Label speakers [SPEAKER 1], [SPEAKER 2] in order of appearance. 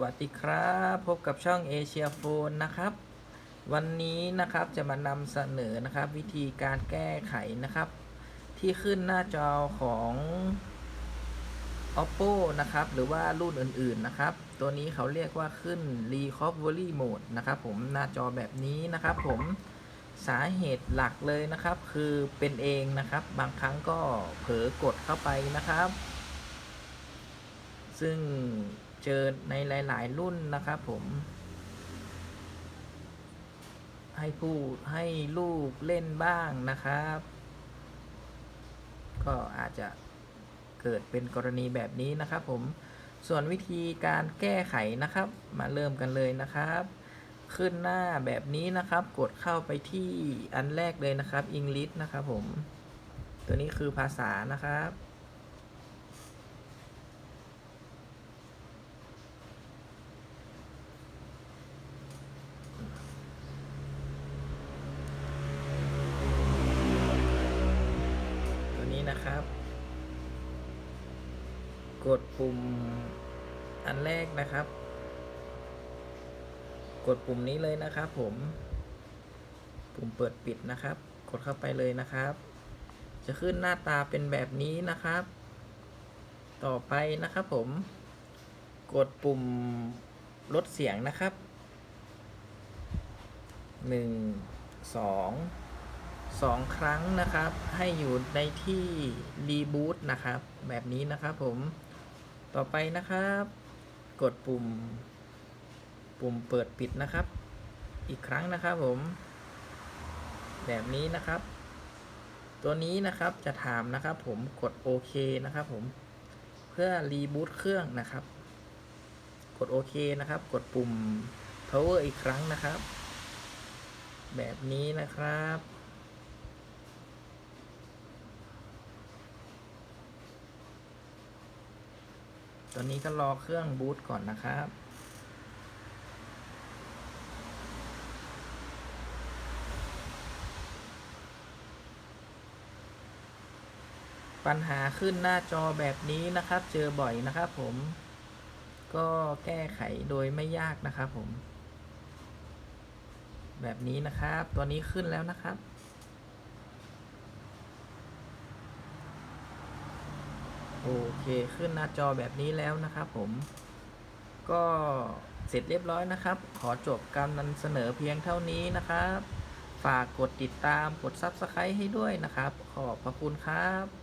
[SPEAKER 1] วัสดีครับ พบกับช่องเอเชียโฟนนะครับ วันนี้นะครับจะมานำเสนอนะครับ วิธีการแก้ไขนะครับ ที่ขึ้นหน้าจอของ oppo นะครับ หรือว่ารุ่นอื่นๆนะครับ ตัวนี้เขาเรียกว่าขึ้น recovery mode นะครับ ผมหน้าจอแบบนี้นะครับ ผมสาเหตุหลักเลยนะครับ คือเป็นเองนะครับ บางครั้งก็เผลอกดเข้าไปนะครับ ซึ่ง เจอในหลาย ๆ รุ่นนะครับผม ให้ผู้ให้ลูกเล่นบ้างนะครับ ก็อาจจะเกิดเป็นกรณีแบบนี้นะครับผมส่วนวิธีการแก้ไขนะครับ มาเริ่มกันเลยนะครับ ขึ้นหน้าแบบนี้นะครับ กดเข้าไปที่อันแรกเลยนะครับ English นะครับผม ตัวนี้คือภาษานะครับ นะครับ กดปุ่มอันแรกนะครับ กดปุ่มนี้เลยนะครับ ผม ปุ่มเปิดปิดนะครับ กดเข้าไปเลยนะครับ จะขึ้นหน้าตาเป็นแบบนี้นะครับ ต่อไปนะครับ ผม กดปุ่มลดเสียงนะครับหนึ่งสอง สองครั้งนะครับ ให้อยู่ในที่รีบูตนะครับ แบบนี้นะครับผมต่อไปนะครับ กดปุ่ม ปุ่มเปิดปิดนะครับ อีกครั้งนะครับผม แบบนี้นะครับ ตัวนี้นะครับจะถามนะครับ ผมกดโอเคนะครับ ผมเพื่อรีบูตเครื่องนะครับ กดโอเคนะครับ กดปุ่ม power อีกครั้งนะครับ แบบนี้นะครับ ตอนนี้ก็รอเครื่องบูตก่อนนะครับปัญหาขึ้นหน้าจอแบบนี้นะครับ เจอบ่อยนะครับผม ก็แก้ไขโดยไม่ยากนะครับผม แบบนี้นะครับ ตัวนี้ขึ้นแล้วนะครับ โอเคขึ้นหน้าจอแบบนี้แล้วนะครับผม ก็เสร็จเรียบร้อยนะครับ ขอจบการนำเสนอเพียงเท่านี้นะครับ ฝากกดติดตามกด Subscribe ให้ด้วยนะครับ ขอบพระคุณครับ